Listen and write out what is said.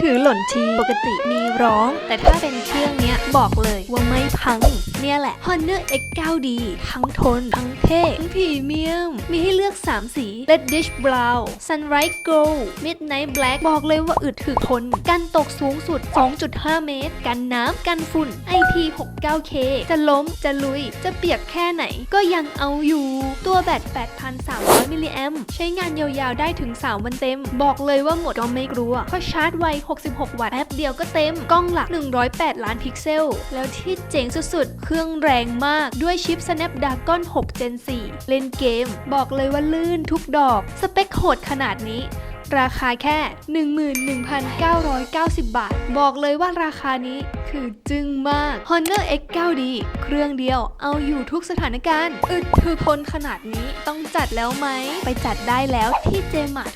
ถือหล่นทีปกติมีร้อง แต่ถ้าเป็นเครื่องเนี้ยบอกเลยว่าไม่พัง เนี่ยแหละ Honor X9D ทั้งทน ทั้งเท่ทั้งพรีเมียม มีให้เลือก 3 สี Reddish Brown Sunrise Gold Midnight Black บอกเลยว่าอึดถึกทน กันตกสูงสุด 2.5 เมตร กันน้ำกันฝุ่น IP69K จะล้มจะลุย จะเปียกแค่ไหน ก็ยังเอาอยู่ ตัวแบต 8,300 มิลลิแอมป์ใช้งานยาวๆ ได้ถึง 3 วันเต็ม บอกเลยว่าหมดก็ไม่กลัว เพราะชาร์จไว 66 วัตต์แป๊บเดียวก็เต็ม กล้องหลัก 108 ล้านพิกเซล แล้วที่เจ๋งสุดๆ เครื่องแรงมากด้วยชิป Snapdragon 6 Gen 4 เล่นเกม บอกเลยว่าลื่นทุกดอก สเปคโหดขนาดนี้ ราคาแค่ 11,990 บาท บอกเลยว่าราคานี้คือจึ้งมาก Honor X9D เครื่องเดียวเอาอยู่ทุกสถานการณ์ อึดคือคนขนาดนี้ต้องจัดแล้วไหม ไปจัดได้แล้วที่เจมาทุกสาขา